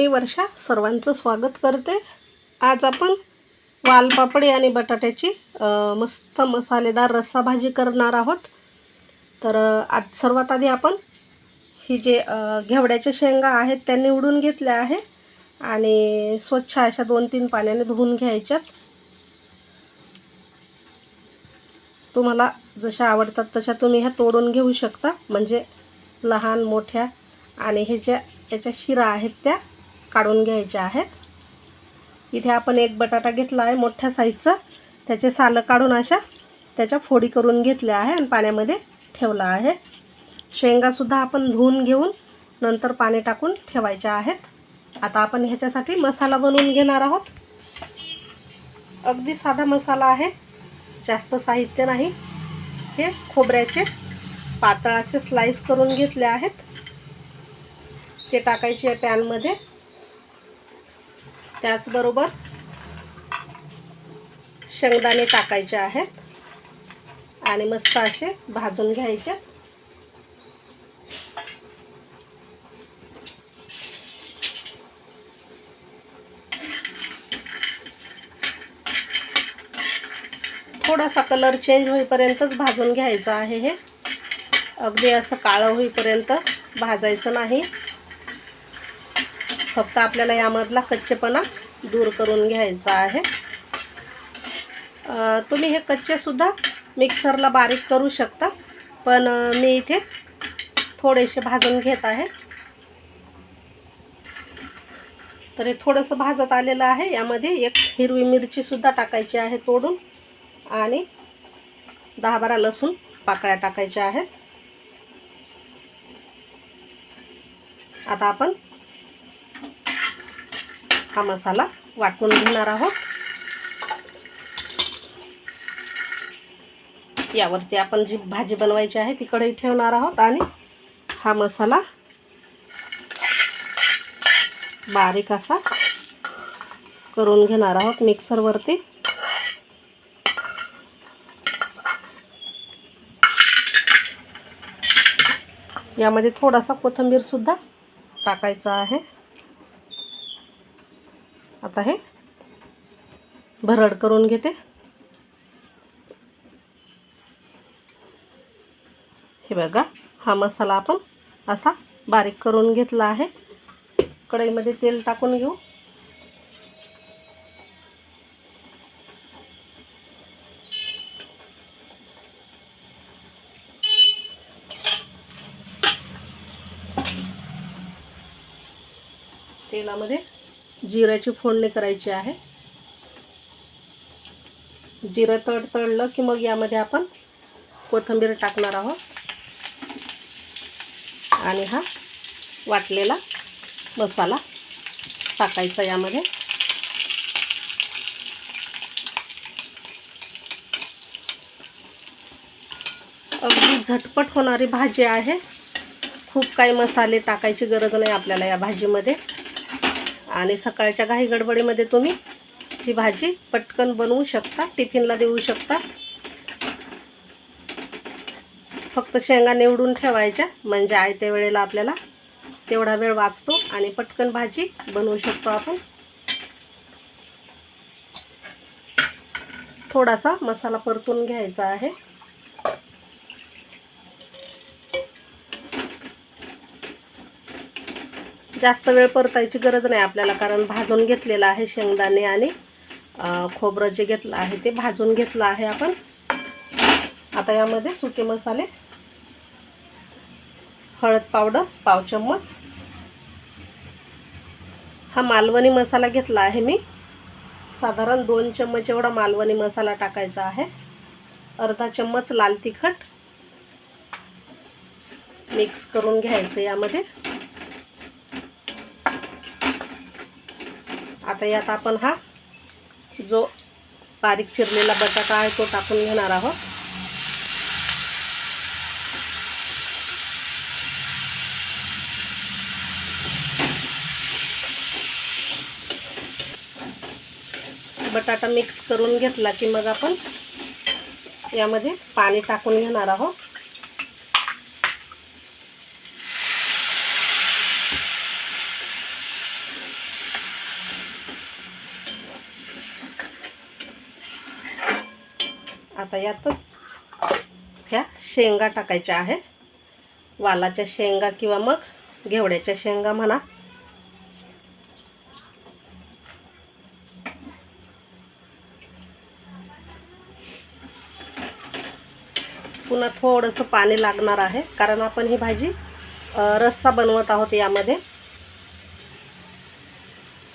मी वर्षा सर्वांचं स्वागत करते. आज आपण वालपापडी आणि बटाट्याची मस्त मसालेदार रस्सा भाजी करणार आहोत. तर आज सर्वात आधी आपण ही जे घेवड्याच्या शेंगा आहेत त्या निवडून घेतल्या आहे आणि स्वच्छ अशा दोन तीन पाण्याने धुवून घ्यायच्यात. तुम्हाला जशा आवडतात तशा तुम्ही ह्या तोडून घेऊ शकता. म्हणजे लहान मोठ्या आणि हे ज्या याच्या शिरा आहेत त्या काढून घ्यायच्या आहेत इथे आपण एक बटाटा घेतला आहे मोठ्या साईजचा. त्याचे सालं काढून अशा त्याच्या फोडी करून घेतल्या आहे आणि पाण्यामध्ये ठेवला आहे. शेंगासुद्धा आपण धुवून घेऊन नंतर पाणी टाकून ठेवायच्या आहेत. आता आपण ह्याच्यासाठी मसाला बनवून घेणार आहोत. अगदी साधा मसाला आहे. जास्त साहित्य नाही. हे खोबऱ्याचे पातळाचे स्लाईस स्लाइस करून घेतले आहेत. ते टाकायचे आहे पॅनमध्ये त्याचबरोबर शेंगदाणे टाकायचे आहेत आणि मस्त असे भाजून घ्यायचे. थोडासा कलर चेंज होईपर्यंतच भाजून घ्यायचं आहे हे. अगदी असं काळं होईपर्यंत भाजायचं नाही. फक्त आपल्याला यामधला कच्चेपणा दूर करून घ्यायचा आहे. तुम्ही हे कच्चेसुद्धा मिक्सरला बारीक करू शकता पण मी इथे थोडेसे भाजून घेत आहे. तर हे थोडंसं भाजत आलेलं आहे यामध्ये एक हिरवी मिरचीसुद्धा टाकायची आहे तोडून आणि दहा बारा लसूण पाकळ्या टाकायच्या आहेत. आता आपण हा मसाला वाटून घेणार आहोत. यावरती आपण जी भाजी बनवायची आहे ती कढई ठेवणार आहोत आणि हा मसाला बारीक असा करून घेणार आहोत मिक्सरवरती. यामध्ये थोडासा कोथिंबीरसुद्धा टाकायचा आहे. आता हे भरड करून घेते. हे बघा हा मसाला आपण असा बारीक करून घेतला आहे. कढईमध्ये तेल टाकून घेऊ. तेलामध्ये जिऱ्याची फोडणी करायची आहे. जिरं तड तळलं की मग यामध्ये आपण कोथिंबीर टाकणार आहोत. आणि हा वाटलेला मसाला टाकायचा यामध्ये. अगदी झटपट होणारी भाजी आहे. खूप काही मसाले टाकायची गरज नाही आपल्याला या भाजीमध्ये. आणि सकाळच्या घाई गडबडीमध्ये तुम्ही ही भाजी पटकन बनवू शकता टिफिनला देऊ शकता. फक्त शेंगा निवडून ठेवायच्या म्हणजे आयत्या वेळेला आपल्याला तेवढा वेळ वाचतो आणि पटकन भाजी बनवू शकतो आपण. थोडासा मसाला परतून घ्यायचा आहे. जास्त वेळ परतायची गरज नाही आपल्याला कारण भाजून घेतलेलं आहे शेंगदाणे आणि खोबरं जे घेतलं आहे ते भाजून घेतलं आहे आपण. आता यामध्ये सुके मसाले हळद पावडर पाव चम्मच. हा मालवणी मसाला घेतला आहे मी. साधारण दोन चम्मच एवढा मालवणी मसाला टाकायचा आहे. अर्धा चम्मच लाल तिखट मिक्स करून घ्यायचं यामध्ये. आता यात आपण हा जो बारीक चिरलेला बटाटा आहे तो टाकून घेणार आहोत. बटाटा मिक्स करून घेतला की मग आपण यामध्ये पाणी टाकून घेणार आहोत. आता यातच ह्या शेंगा टाकायच्या आहे वालाच्या शेंगा किंवा मग घेवड्याच्या शेंगा म्हणा. पुन्हा थोडंसं पाणी लागणार आहे. कारण आपण ही भाजी रस्सा बनवत आहोत यामध्ये.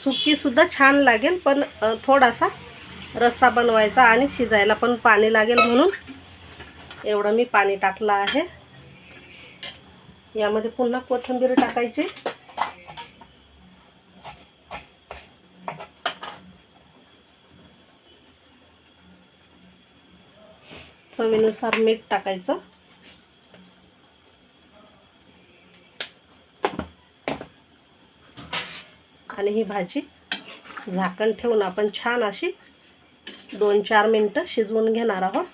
सुकीसुद्धा छान लागेल पण थोडासा रस्सा बनवायचा आणि शिजायला पण पाणी लागेल म्हणून एवढं मी पाणी टाकलं आहे. यामध्ये पुन्हा कोथिंबीर टाकायची. चवीनुसार मीठ टाकायचं. आणि ही भाजी झाकण ठेवून आपण छान अशी दोन चार मिनटं शिजवून घेणार आहोत.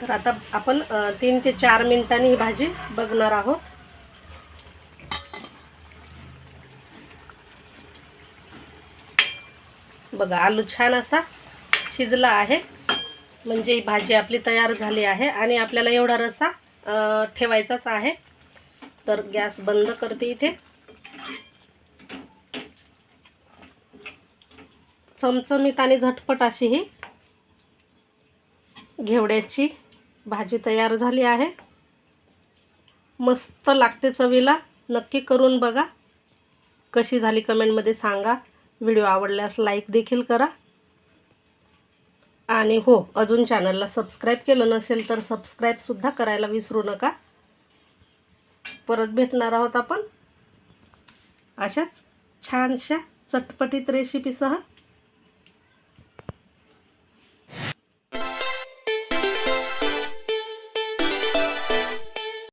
तर आता आपण तीन ते चार मिनिटांनी ही भाजी बघणार आहोत. बघा आलू छान असा शिजला आहे. म्हणजे ही भाजी आपली तयार झाली आहे आणि आपल्याला एवढा रसा ठेवायचाच आहे. तर गॅस बंद करते इथे. चमचमीत आणि झटपट अशी ही घेवड्याची भाजी तयार झाली आहे. मस्त लागते चवीला. नक्की करून बघा. कशी झाली कमेंटमध्ये सांगा. व्हिडिओ आवडल्यास लाईक देखील करा. आणि हो अजून चॅनलला सबस्क्राईब केलं नसेल तर सबस्क्राईबसुद्धा करायला विसरू नका. परत भेटणार आहोत आपण. अशाच छानशा चटपटीत रेसिपीसह